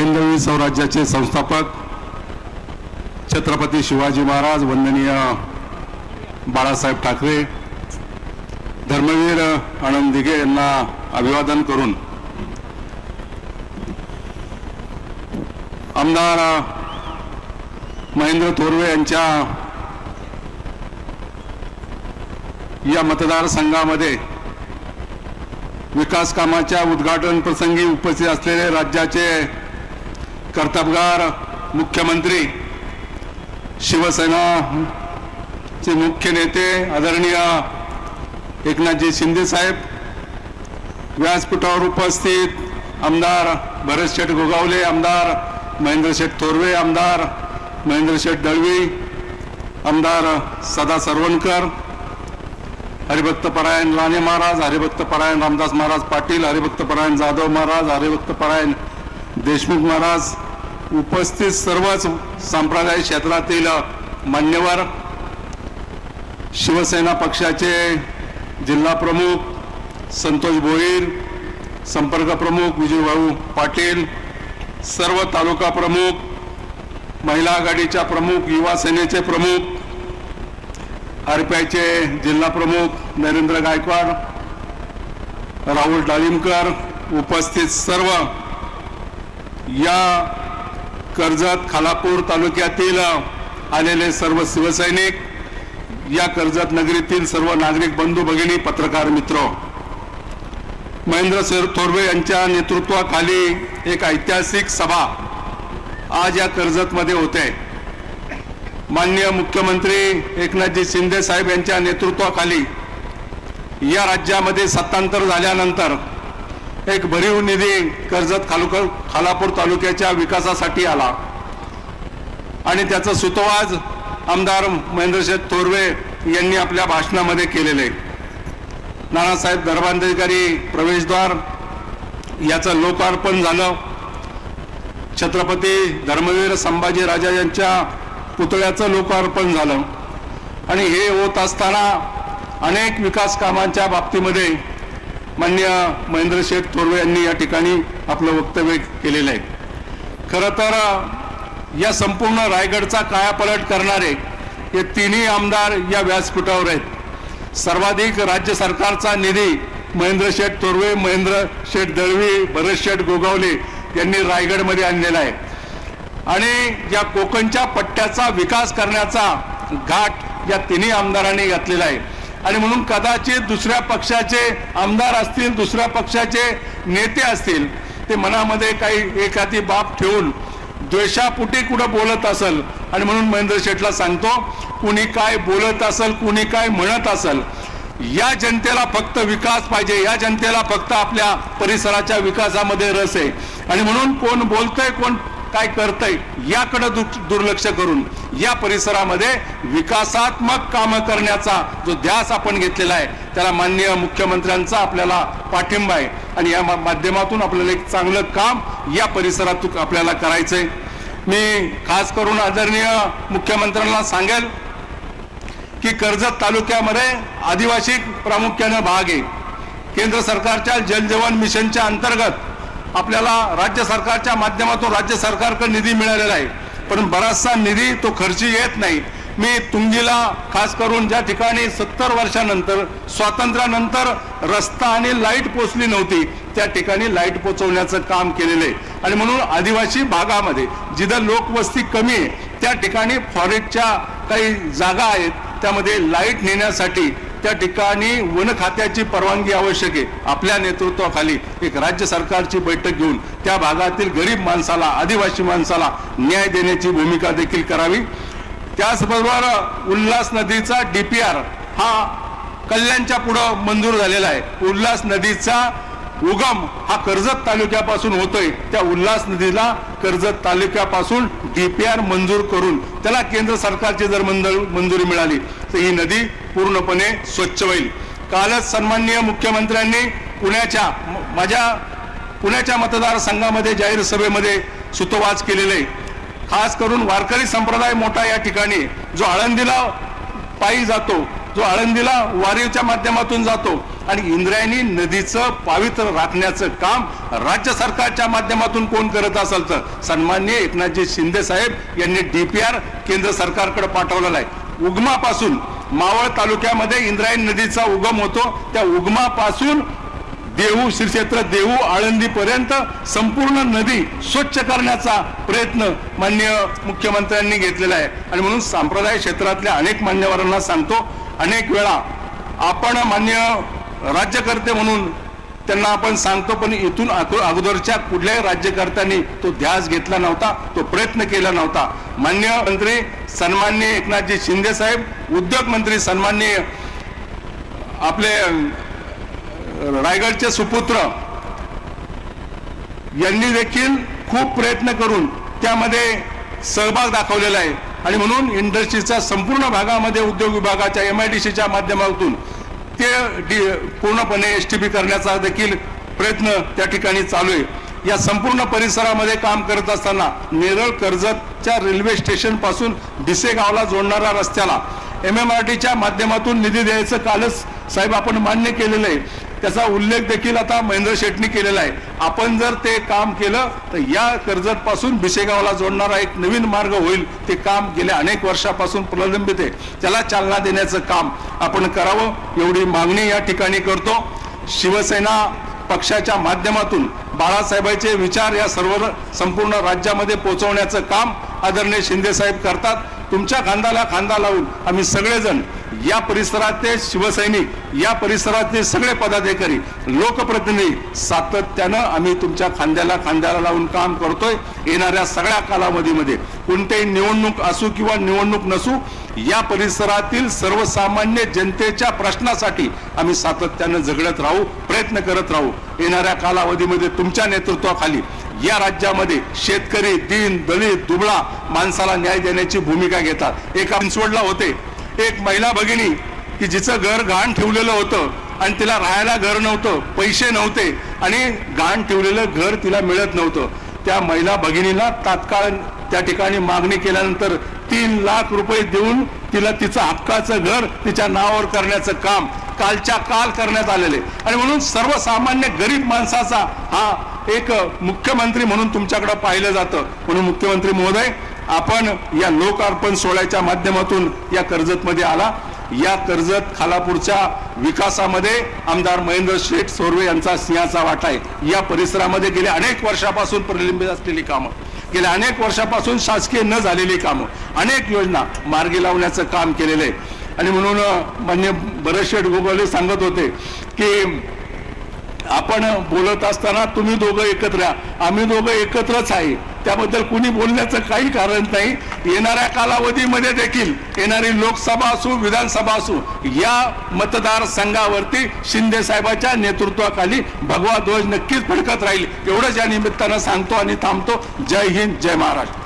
हिंदवी स्वराज्याचे संस्थापक छत्रपती शिवाजी महाराज वंदनीय बाळासाहेब ठाकरे धर्मवीर आनंद दिघे यांना अभिवादन करून आमदार महेंद्र थोरवे यांच्या या मतदारसंघामध्ये विकास कामाच्या उद्घाटन प्रसंगी उपस्थित असलेले राज्याचे कर्तबगार मुख्यमंत्री शिवसेनाचे मुख्य नेते आदरणीय एकनाथजी शिंदे साहेब व्यासपीठावर उपस्थित आमदार भरत शेठ गोगावले आमदार महेंद्र शेठ थोरवे आमदार महेंद्र शेठ दळवी आमदार सदा सरवणकर हरिभक्त परायण राणे महाराज हरिभक्त परायण रामदास महाराज पाटील हरिभक्त परायण जाधव महाराज हरिभक्त परायण देशमुख महाराज उपस्थित सर्वच संप्रदाय क्षेत्रातील मान्यवर शिवसेना पक्षाचे जिल्हा प्रमुख संतोष भोईर संपर्क प्रमुख विजयभाऊ पाटील सर्व तालुका प्रमुख महिला आघाडीच्या प्रमुख युवा सेनेचे प्रमुख आरपीआयचे जिल्हा प्रमुख नरेंद्र गायकवाड राहुल डाळिंबकर उपस्थित सर्व या कर्जत खालापूर तालुक्यातील आलेले सर्व शिवसैनिक या कर्जत नगरीतील सर्व नागरिक बंधू भगिनी पत्रकार मित्र. महेंद्र सर थोरवे यांच्या नेतृत्वाखाली एक ऐतिहासिक सभा आज या कर्जतमध्ये होते. माननीय मुख्यमंत्री एकनाथजी शिंदे साहेब यांच्या नेतृत्वाखाली या राज्यामध्ये सत्तांतर झाल्यानंतर एक भरीव निधी कर्जत खालुकर खालापूर तालुक्याच्या विकासासाठी आला. आणि त्याचं सुतोवाज आमदार महेंद्रशेठ थोरवे यांनी आपल्या भाषणामध्ये केलेले. नानासाहेब धर्मांधिकारी प्रवेशद्वार याचं लोकार्पण झालं. छत्रपती धर्मवीर संभाजी राजा यांच्या पुतळ्याचं लोकार्पण झालं. आणि हे होत असताना अनेक विकास कामांच्या बाबतीमध्ये मान्य महेंद्र शेठ थोरवे यांनी या ठिकाणी आपलं वक्तव्य केलेलं आहे. खरं तर या संपूर्ण रायगडचा कायापलट करणारे हे तिन्ही आमदार या व्यासपीठावर आहेत. सर्वाधिक राज्य सरकारचा निधी महेंद्र शेठ थोरवे महेंद्र शेठ दळवी भरत शेठ गोगावले यांनी रायगडमध्ये आणलेला आहे. आणि या कोकणच्या पट्ट्याचा विकास करण्याचा घाट या तिन्ही आमदारांनी घातलेला आहे. आणि म्हणून कदाचित दुसऱ्या पक्षाचे आमदार असतील दुसऱ्या पक्षाचे नेते असतील ते मनामध्ये काही एखादी बाब ठेवून द्वेषापुटी कुठं बोलत असेल आणि म्हणून महेंद्र शेठला सांगतो कुणी काय बोलत असेल कुणी काय म्हणत असेल या जनतेला फक्त विकास पाहिजे या जनतेला फक्त आपल्या परिसराच्या विकासामध्ये रस आहे. आणि म्हणून कोण बोलतंय कोण काय करतंय याकडे दुर्लक्ष करून या परिसरामध्ये विकासात्मक कामं करण्याचा जो ध्यास आपण घेतलेला आहे त्याला माननीय मुख्यमंत्र्यांचा आपल्याला पाठिंबा आहे. आणि या माध्यमातून आपल्याला एक चांगलं काम या परिसरातून आपल्याला करायचंय. मी खास करून आदरणीय मुख्यमंत्र्यांना सांगेल की कर्जत तालुक्यामध्ये आदिवासी प्रामुख्यानं भाग आहे. केंद्र सरकारच्या जल जीवन मिशनच्या अंतर्गत आपल्याला राज्य सरकारच्या माध्यमातून राज्य सरकारकडे निधी मिळालेला आहे. पण बराचसा निधी तो खर्ची येत नाही. मी तुंगीला खास करून ज्या ठिकाणी सत्तर वर्षानंतर स्वातंत्र्यानंतर रस्ता आणि लाइट पोचली नव्हती त्या ठिकाणी लाइट पोचवण्याचं काम केलेलं आहे. आणि म्हणून आदिवासी भागामध्ये जिथं लोकवस्ती कमी आहे त्या ठिकाणी फॉरेस्टच्या काही जागा आहेत त्यामध्ये लाइट नेण्यासाठी त्या ठिकाणी वन खात्याची परवानगी आवश्यक आहे. आपल्या नेतृत्वाखाली एक राज्य सरकारची बैठक घेऊन त्या भागातील गरीब माणसाला आदिवासी माणसाला न्याय देण्याची भूमिका देखील करावी. त्याचबरोबर उल्हास नदीचा डीपीआर हा कल्याणच्या पुढं मंजूर झालेला आहे. उल्हास नदीचा उगम हा कर्जत तालुक्यापासून होतोय. त्या उल्हास नदीला कर्जत तालुक्यापासून डीपीआर मंजूर करून त्याला केंद्र सरकारची जर मंजूर मंजुरी मिळाली तर ही नदी पूर्णपणे स्वच्छ होईल. कालच सन्माननीय मुख्यमंत्र्यांनी पुण्याच्या माझ्या पुण्याच्या मतदारसंघामध्ये जाहीर सभेमध्ये सुतोवाच केलेले. खास करून वारकरी संप्रदाय मोठा या ठिकाणी जो आळंदीला पायी जातो जो आळंदीला वारीच्या माध्यमातून जातो आणि इंद्रायणी नदीचं पावित्र्य राखण्याचं काम राज्य सरकारच्या माध्यमातून कोण करत असेल तर सन्माननीय एकनाथजी शिंदे साहेब यांनी डीपीआर केंद्र सरकारकडे पाठवलेला आहे. उगमापासून मावळ तालुक्यामध्ये इंद्रायणी नदीचा उगम होतो. त्या उगमापासून देहू श्रीक्षेत्र देहू आळंदीपर्यंत संपूर्ण नदी स्वच्छ करण्याचा प्रयत्न मान्य मुख्यमंत्र्यांनी घेतलेला आहे. आणि म्हणून सांप्रदाय क्षेत्रातल्या अनेक मान्यवरांना सांगतो अनेक वेळा आपण मान्य राज्यकर्ते म्हणून त्यांना आपण सांगतो पण इथून अगोदरच्या कुठल्याही राज्यकर्त्यांनी तो ध्यास घेतला नव्हता तो प्रयत्न केला नव्हता. मान्य मंत्री सन्मान्य एकनाथजी शिंदे साहेब उद्योग मंत्री सन्मान्य आपले रायगडचे सुपुत्र यांनी देखील खूप प्रयत्न करून त्यामध्ये सहभाग दाखवलेला आहे. आणि म्हणून इंडस्ट्रीचा संपूर्ण भागामध्ये उद्योग विभागाच्या एम आय डी सीच्या माध्यमातून ते डी पूर्णपणे एस टी पी करण्याचा देखील प्रयत्न त्या ठिकाणी चालू आहे. या संपूर्ण परिसरामध्ये काम करत असताना नेरळ कर्जतच्या रेल्वे स्टेशनपासून भिसेगावला जोडणाऱ्या रस्त्याला एम एम आर टीच्या माध्यमातून निधी द्यायचं कालच साहेब आपण मान्य केलेलं आहे. त्याचा उल्लेख देखील आता महेंद्र शेटनी केलेला आहे. आपण जर ते काम केलं तर या कर्जत पासून भिसेगावला जोडणारा एक नवीन मार्ग होईल. ते काम गेल्या अनेक वर्षापासून प्रलंबित आहे. त्याला चालना देण्याचं काम आपण करावं एवढी मागणी या ठिकाणी करतो. शिवसेना पक्षाच्या माध्यमातून बाळासाहेबांचे विचार या सर्व संपूर्ण राज्यामध्ये पोहोचवण्याचं काम आदरणीय शिंदे साहेब करतात. तुमच्या खांद्याला खांदा लावून आम्ही सगळेजण या परिसरातले शिवसैनिक या परिसरातले सगळे पदाधिकारी लोकप्रतिनिधी सातत्यानं आम्ही तुमच्या खांद्याला खांद्याला लावून काम करतोय. येणाऱ्या सगळ्या कालावधीमध्ये कोणतेही निवडणूक असू किंवा निवडणूक नसू या परिसरातील सर्वसामान्य जनतेच्या प्रश्नासाठी आम्ही सातत्यानं झगडत राहू प्रयत्न करत राहू. येणाऱ्या कालावधीमध्ये तुमच्या नेतृत्वाखाली या राज्यामध्ये शेतकरी दीन दलित दुबळा माणसाला न्याय देण्याची भूमिका घेतात. एका पिंचवडला होते. एक महिला भगिनी की जिचं घर घाण ठेवलेलं होतं आणि तिला राहायला घर नव्हतं पैसे नव्हते आणि घाण ठेवलेलं घर तिला मिळत नव्हतं. त्या महिला भगिनीला तात्काळ त्या ठिकाणी मागणी केल्यानंतर तीन लाख रुपये देऊन तिला तिचं हक्काचं घर तिच्या नावावर करण्याचं काम कालच्या काल करण्यात आलेले आणि म्हणून सर्वसामान्य गरीब माणसाचा हा एक मुख्यमंत्री म्हणून तुमच्याकडे पाहिलं जातं. म्हणून मुख्यमंत्री महोदय आपण या लोकार्पण सोहळ्याच्या माध्यमातून या कर्जतमध्ये आला. या कर्जत खालापूरच्या विकासामध्ये आमदार महेंद्र शेठ सोरवे यांचा सिंहाचा वाटा आहे. या परिसरामध्ये गेल्या अनेक वर्षापासून प्रलंबित असलेली कामं गेल्या अनेक वर्षापासून शासकीय न झालेली कामं अनेक योजना मार्गी लावण्याचं काम केलेलं आहे. आणि म्हणून अं, मान्य भरतशेठ गोगोले सांगत होते की आपण बोलत असताना तुम्ही दोघं एकत्र आम्ही दोघं एकत्रच आहे. त्याबद्दल कुणी बोलण्याचं काही कारण नाही. येणाऱ्या कालावधीमध्ये देखील येणारी लोकसभा असू विधानसभा असू या मतदारसंघावरती शिंदे साहेबाच्या नेतृत्वाखाली भगवा ध्वज नक्कीच फडकत राहील. एवढंच या निमित्तानं सांगतो आणि थांबतो. जय हिंद जय महाराष्ट्र.